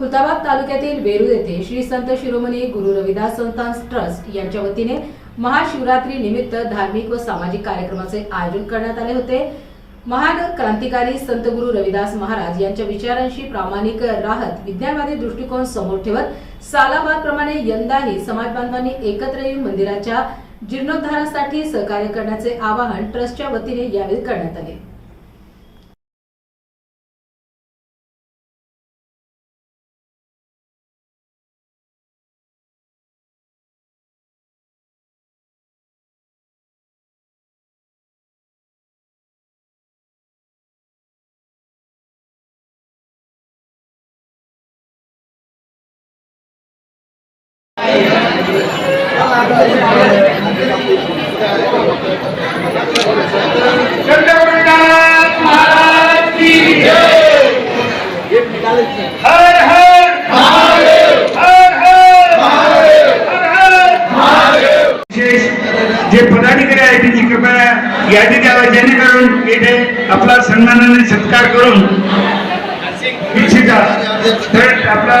खुलताबाद तालुक्यातील वेरूळ येथे श्री संत शिरोमणी गुरु रविदास संतान ट्रस्ट यांच्या वतीने महाशिवरात्री निमित्त धार्मिक व सामाजिक कार्यक्रमाचे आयोजन करण्यात आले होते. महान क्रांतिकारी संत गुरु रविदास महाराज यांच्या विचारांशी प्रामाणिक राहत विज्ञानवादी दृष्टिकोन समोर ठेवत सालाबाद प्रमाणे यंदाही समाज बांधवांनी एकत्र येऊन मंदिराच्या जीर्णोद्धारासाठी सहकार्य करण्याचे आवाहन ट्रस्टच्या वतीने यावेळी करण्यात आले. हर हर पदाधिकारी आहेत कृपया यादी द्यावा, जेणेकरून येथे आपला सन्मानाने सत्कार करून इच्छिता, तर आपला